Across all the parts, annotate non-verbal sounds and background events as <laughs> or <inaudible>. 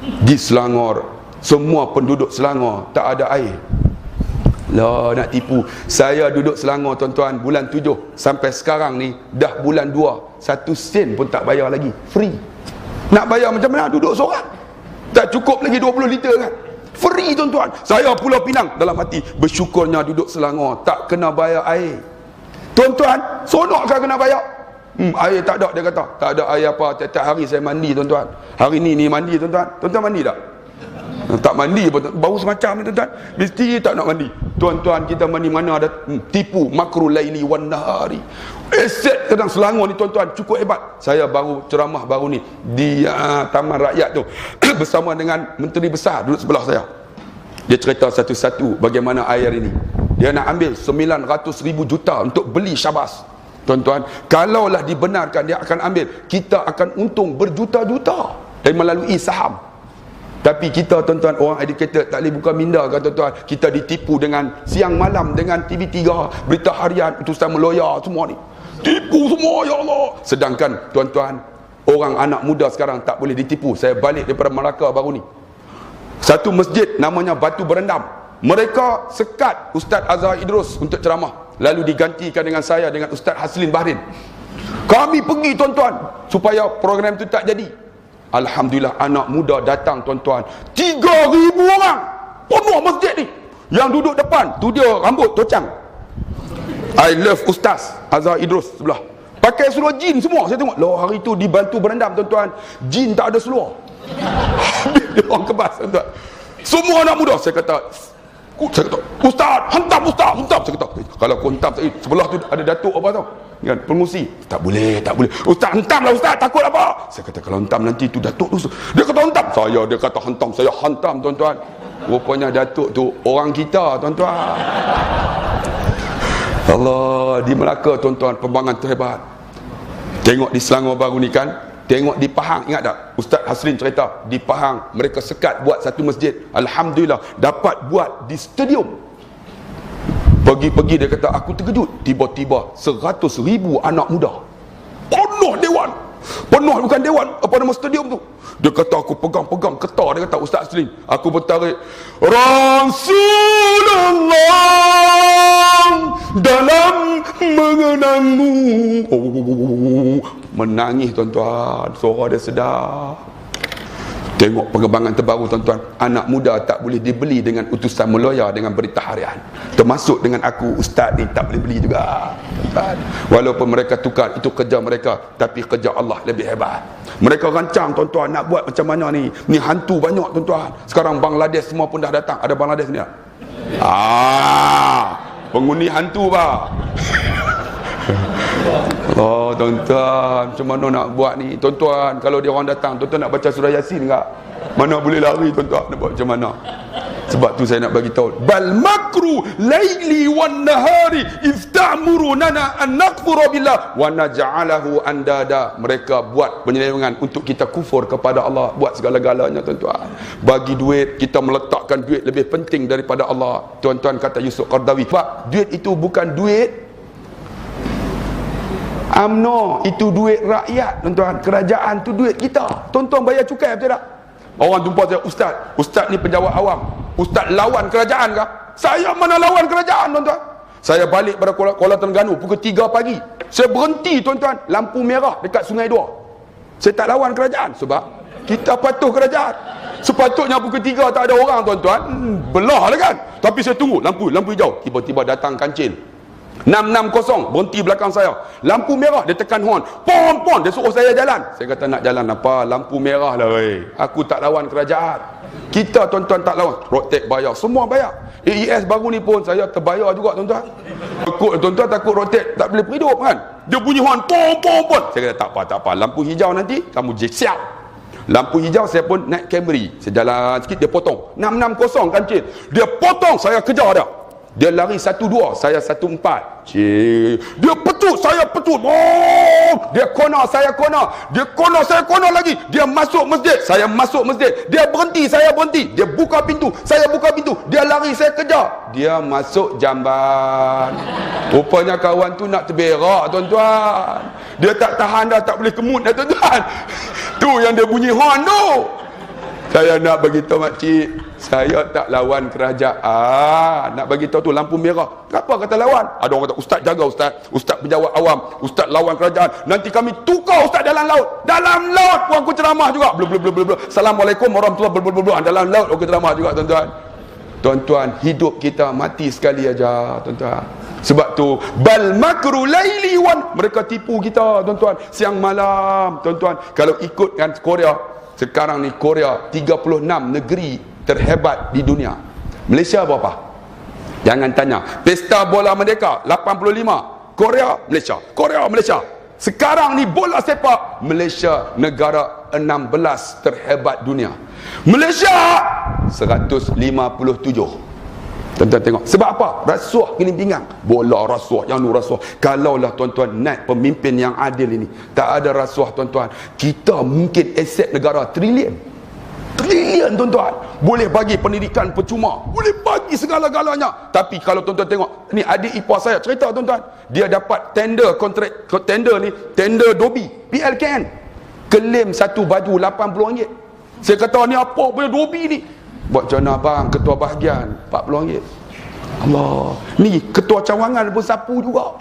di Selangor semua penduduk Selangor tak ada air. Lah nak tipu. Saya duduk Selangor tuan-tuan bulan 7 sampai sekarang ni dah bulan 2 satu sen pun tak bayar lagi. Free. Nak bayar macam mana? Duduk seorang. Tak cukup lagi 20 liter kan? Free tuan-tuan. Saya Pulau Pinang dalam hati bersyukurnya duduk Selangor tak kena bayar air. Tuan-tuan sonok kan kena bayar hmm, air tak ada dia kata. Tak ada air apa tiap-tiap hari saya mandi tuan-tuan. Hari ni ni mandi tuan-tuan. Tuan-tuan mandi tak? Tak mandi bau semacam ni tuan-tuan. Mesti tak nak mandi. Tuan-tuan kita mandi mana ada hmm, tipu makru laili wan nahari. Aset tentang Selangor ni tuan-tuan. Cukup hebat. Saya baru ceramah baru ni. Di uh, taman rakyat tu. <coughs> Bersama dengan menteri besar duduk sebelah saya. Dia cerita satu-satu bagaimana air ini. Dia nak ambil 900 ribu juta untuk beli syabas tuan-tuan kalaulah dibenarkan dia akan ambil kita akan untung berjuta-juta dan melalui saham tapi kita tuan-tuan orang educated tak boleh buka minda kan tuan-tuan. Kita ditipu dengan siang malam dengan TV3, berita harian, utusan meloya semua ni. Tipu semua ya Allah. Sedangkan tuan-tuan, orang anak muda sekarang tak boleh ditipu. Saya balik daripada Melaka baru ni. Satu masjid namanya Batu Berendam. Mereka sekat Ustaz Azhar Idrus untuk ceramah. Lalu digantikan dengan saya dengan Ustaz Haslin Bahrin. Kami pergi tuan-tuan supaya program itu tak jadi. Alhamdulillah anak muda datang tuan-tuan. 3,000 orang penuh masjid ni. Yang duduk depan tu dia rambut tocang. I love Ustaz Azhar Idrus sebelah. Pakai seluar jin semua saya tengok. Loh hari tu dibantu berendam tuan-tuan. Jin tak ada seluar. <laughs> Dia orang kebas tuan-tuan. Semua anak muda saya kata saya kata Ustaz hantam Ustaz hantam saya kata kalau aku hantam sebelah tu ada datuk apa tau. Kan pengusi tak boleh tak boleh. Ustaz hentam lah ustaz. Takut apa? Saya kata kalau hentam nanti tu datuk tu dia kata hentam saya dia kata hentam saya hentam tuan-tuan. Rupanya datuk tu orang kita tuan-tuan. Allah di Melaka tuan-tuan pembangan tu hebat tengok di Selangor baru ni kan tengok di Pahang ingat tak? Ustaz Hasrin cerita di Pahang mereka sekat buat satu masjid. Alhamdulillah dapat buat di stadium. Pagi-pagi dia kata aku terkejut. Tiba-tiba seratus ribu anak muda. Penuh dewan. Penuh bukan dewan Apa nama stadium tu? Dia kata aku pegang-pegang ketar. Dia kata Ustaz Slim Aku bertarik. Rasulullah Dalam mengenangmu. Oh, Menangis tuan-tuan. Suara dia sedar. Tengok pengembangan terbaru tuan-tuan. Anak muda tak boleh dibeli dengan utusan meloya Dengan berita harian. Termasuk dengan aku Ustaz ni tak boleh beli juga. Tuan-tuan. Walaupun mereka tukar Itu kerja mereka Tapi kerja Allah lebih hebat. Mereka rancang tuan-tuan Nak buat macam mana ni? Ni hantu banyak tuan-tuan. Sekarang Bangladesh semua pun dah datang. Ada Bangladesh ni tak? Ah, pengundi hantu pak Oh tuan-tuan Macam mana nak buat ni? Tuan-tuan Kalau dia orang datang Tuan-tuan nak baca surah Yasin tak Mana boleh lari tuan-tuan Nak buat macam mana? Sebab tu saya nak bagi tahu. Bal makru Laili wan nahari Iztamurunana an nakfura billah Wa naja'alahu andada. Mereka buat penyelewengan Untuk kita kufur kepada Allah. Buat segala-galanya tuan-tuan. Bagi duit Kita meletakkan duit Lebih penting daripada Allah. Tuan-tuan kata Yusuf Qardawi Sebab duit itu bukan duit UMNO itu duit rakyat tuan-tuan. Kerajaan tu duit kita. Tuan-tuan bayar cukai betul tak? Orang jumpa saya ustaz ustaz ni penjawat awam. Ustaz lawan kerajaan kah? Saya mana lawan kerajaan tuan-tuan? Saya balik pada Kuala, Kuala Terengganu pukul 3 pagi. Saya berhenti tuan-tuan lampu merah dekat sungai dua. Saya tak lawan kerajaan sebab kita patuh kerajaan. Sepatutnya pukul 3 tak ada orang tuan-tuan. Hmm, belah lah kan. Tapi saya tunggu lampu lampu hijau. Tiba-tiba datang kancil 660 berhenti belakang saya. Lampu merah dia tekan horn. Pon pon dia suruh saya jalan. Saya kata nak jalan apa? Lampu merah lah wey. aku tak lawan kerajaan. Kita tuan-tuan tak lawan. Road tax bayar. Semua bayar. AES baru ni pun saya terbayar juga tuan-tuan. Takut tuan-tuan takut road tax tak boleh hidup kan? Dia bunyi horn pon pon pon saya kata tak apa tak apa. Lampu hijau nanti kamu siap. Lampu hijau saya pun naik Camry. Saya jalan sikit dia potong. 660 kancil. Dia potong saya kejar dia dia lari satu dua, saya satu empat. Cik. Dia petut, saya petut. Oh, dia kona, saya kona. Dia kona, saya kona lagi. Dia masuk masjid, saya masuk masjid. Dia berhenti, saya berhenti. Dia buka pintu, saya buka pintu. Dia lari, saya kejar. Dia masuk jamban. Rupanya kawan tu nak terberak, tuan-tuan. Dia tak tahan dah, tak boleh kemut dah, tuan-tuan. <laughs> Tu yang dia bunyi horn tu. Saya nak bagi tahu makcik saya tak lawan kerajaan. Nak bagi tahu tu lampu merah. Kenapa kata lawan? Ada orang kata ustaz jaga ustaz. Ustaz penjawat awam. Ustaz lawan kerajaan. Nanti kami tukar ustaz dalam laut. Dalam laut! Pun aku ceramah juga. Blub blub blub blub assalamualaikum warahmatullahi wabarakatuh dalam laut aku ceramah juga tuan-tuan. Tuan-tuan hidup kita mati sekali aja tuan-tuan. Sebab tu bal makru laili wan. Mereka tipu kita tuan-tuan. Siang malam tuan-tuan. Kalau ikutkan Korea sekarang ni Korea 36 negeri terhebat di dunia. Malaysia berapa? jangan tanya. Pesta bola merdeka 85 Korea Malaysia. Korea Malaysia. Sekarang ni bola sepak Malaysia negara 16 terhebat dunia. Malaysia 157 Tuan-tuan tengok. Sebab apa? Rasuah kini pinggang. Bola rasuah. Yang nu rasuah. Kalaulah tuan-tuan naik pemimpin yang adil ini. Tak ada rasuah tuan-tuan. Kita mungkin aset negara trilion. Trilion tuan-tuan. Boleh bagi pendidikan percuma. Boleh bagi segala-galanya. Tapi kalau tuan-tuan tengok. Ni adik ipar saya cerita tuan-tuan. Dia dapat tender kontrak. Tender ni. Tender Dobi. PLKN. Klaim satu baju RM80. Saya kata ni apa punya Dobi ni? Buat macam bang ketua bahagian 40 ringgit. Allah. Ni ketua cawangan pun sapu juga.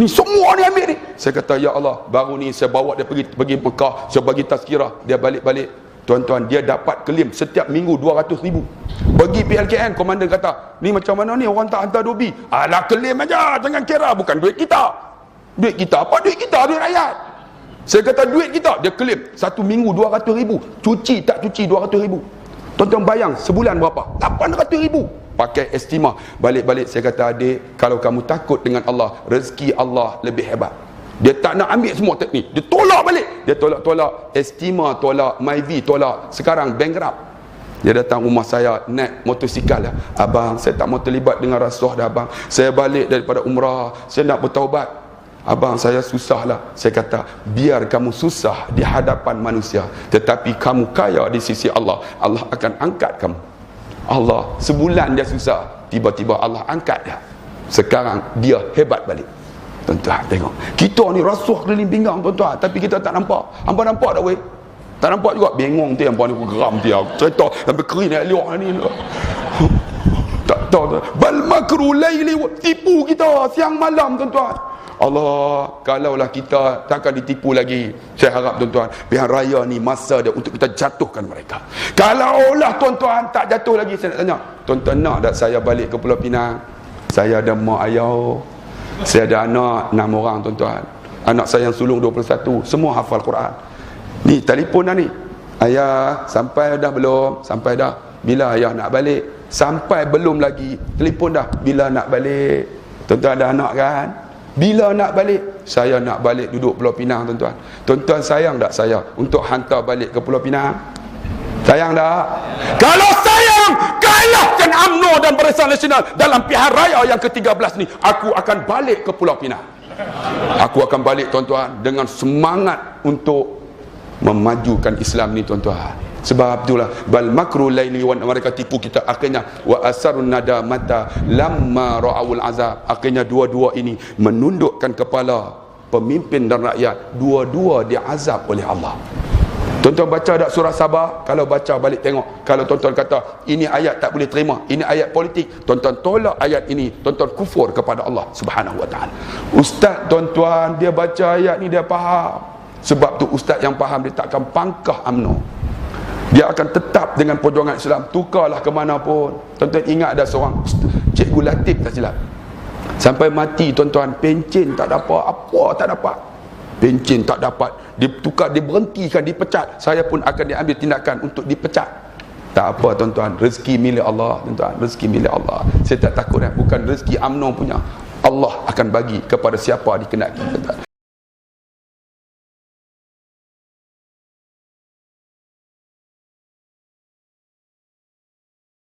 Ni semua ni ambil ni. Saya kata ya Allah baru ni saya bawa dia pergi pergi Mekah. Saya bagi tazkirah. Dia balik-balik. Tuan-tuan dia dapat kelim setiap minggu 200 ribu. Bagi PLKN komandan kata ni macam mana ni? Orang tak hantar dobi alah kelim aja. Jangan kira. Bukan duit kita. Duit kita apa? Duit kita duit rakyat. Saya kata duit kita. Dia kelim satu minggu 200 ribu. Cuci tak cuci 200 ribu Tuan-tuan bayang sebulan berapa? 800 ribu. Pakai estima. Balik-balik saya kata adik, kalau kamu takut dengan Allah, rezeki Allah lebih hebat. Dia tak nak ambil semua teknik. Dia tolak balik. Dia tolak-tolak. Estima tolak. MyV tolak. Sekarang bankrupt. Dia datang rumah saya naik motosikal lah. Abang, saya tak mau terlibat dengan rasuah dah abang. Saya balik daripada umrah. Saya nak bertaubat. Abang saya susah lah. Saya kata, biar kamu susah di hadapan manusia. Tetapi kamu kaya di sisi Allah. Allah akan angkat kamu. Allah, sebulan dia susah. Tiba-tiba Allah angkat dia. Sekarang dia hebat balik. Tuan-tuan, tengok. Kita ni rasuah keliling pinggang, tuan-tuan. Tapi kita tak nampak. Hampa nampak tak, weh? Tak nampak juga. Bengong tu yang paling geram dia. Cerita sampai kering nak liok ni. Tak tahu. Bal makru layli tipu kita siang malam, tuan-tuan. Allah kalaulah kita takkan ditipu lagi saya harap tuan-tuan pihak raya ni masa dia untuk kita jatuhkan mereka. Kalaulah tuan-tuan tak jatuh lagi saya nak tanya tuan-tuan nak tak saya balik ke Pulau Pinang? Saya ada mak ayah saya ada anak 6 orang tuan-tuan. Anak saya yang sulung 21 semua hafal Quran. Ni telefon dah ni. Ayah sampai dah belum? Sampai dah. Bila ayah nak balik? Sampai belum lagi. Telefon dah bila nak balik? Tuan-tuan ada anak kan bila nak balik? Saya nak balik duduk Pulau Pinang tuan-tuan. Tuan-tuan sayang tak saya untuk hantar balik ke Pulau Pinang? Sayang tak? Kalau sayang, kalahkan UMNO dan Barisan Nasional dalam pihak raya yang ke-13 ni. Aku akan balik ke Pulau Pinang. Aku akan balik tuan-tuan dengan semangat untuk memajukan Islam ni tuan-tuan sebab itulah bal makru laili wan mereka tipu kita akhirnya wa asarun nada mata lamma ra'ul azab akhirnya dua-dua ini menundukkan kepala pemimpin dan rakyat dua-dua diazab oleh Allah Tuan-tuan baca tak surah Sabah? Kalau baca balik tengok. Kalau tuan-tuan kata ini ayat tak boleh terima, ini ayat politik, tuan-tuan tolak ayat ini, tuan-tuan kufur kepada Allah Subhanahu Wa Taala. Ustaz tuan-tuan dia baca ayat ni dia faham. Sebab tu ustaz yang faham dia takkan pangkah UMNO dia akan tetap dengan perjuangan Islam. Tukarlah ke mana pun. Tuan-tuan ingat ada seorang cikgu Latif tak silap? Sampai mati tuan-tuan pencin tak dapat. Apa tak dapat? Pencin tak dapat. Ditukar diberhentikan dipecat. Saya pun akan diambil tindakan untuk dipecat. Tak apa tuan-tuan. Rezeki milik Allah tuan-tuan. Rezeki milik Allah. Saya tak takut eh? bukan rezeki UMNO punya. Allah akan bagi kepada siapa dikenaki tuan-tuan